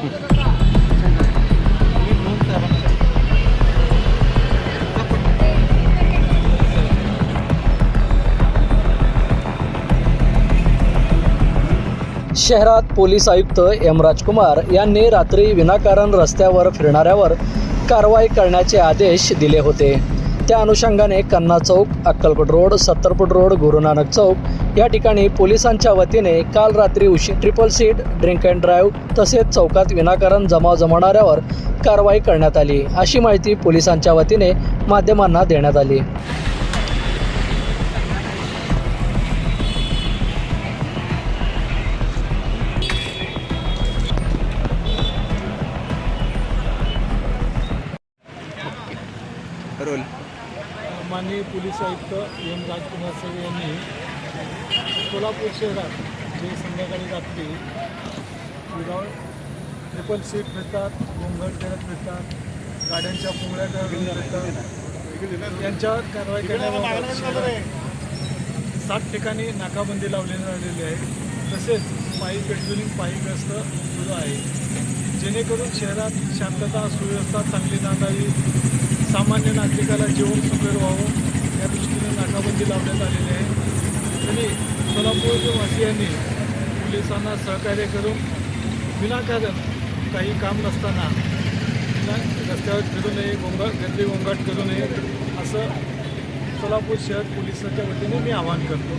शहरात पोलीस आयुक्त एम राजकुमार यांनी रात्री विनाकारण रस्त्यावर फिरणाऱ्यावर कारवाई करण्याचे आदेश दिले होते. त्या अनुषंगाने कन्ना चौक अक्कलकोट रोड सत्तरपूट रोड गुरुनानक चौक या ठिकाणी पोलिसांच्या वतीने काल रात्री उशी triple seat drink and drive तसेच चौकात विनाकारण जमाव जमवणाऱ्यावर कारवाई करण्यात आली. अशी माहिती पोलिसांच्या वतीने माध्यमांना देण्यात आली. रोल. माननीय पोलीस आयुक्त एम राजकुमार सर यांनी सोलापूर शहरात जे संध्याकाळी रात्री विदाउट ट्रिपल सीट भेटतात गोंगट करत फिरतात गाड्यांच्या पोंगळ्या करत यांच्यावर कारवाई करण्याबाबत सात ठिकाणी नाकाबंदी लावलेली आलेली आहे. तसेच पायी पेट्रोलिंग पायी गस्त सुरू आहे. जेणेकरून शहरात शांतता सुव्यवस्था चांगली नांदावी सामान्य नागरिकाला जेवण सुकर व्हावं या दृष्टीने नाकाबंदी लावण्यात आलेली आहे. आणि सोलापूर वासियांनी पोलिसांना सहकार्य करून विनाकारण काही काम नसताना रस्त्यावर फिरू नये गोंगा गर्दी गोंगाट करू नये असं सोलापूर शहर पोलिसांच्या वतीने मी आवाहन करतो.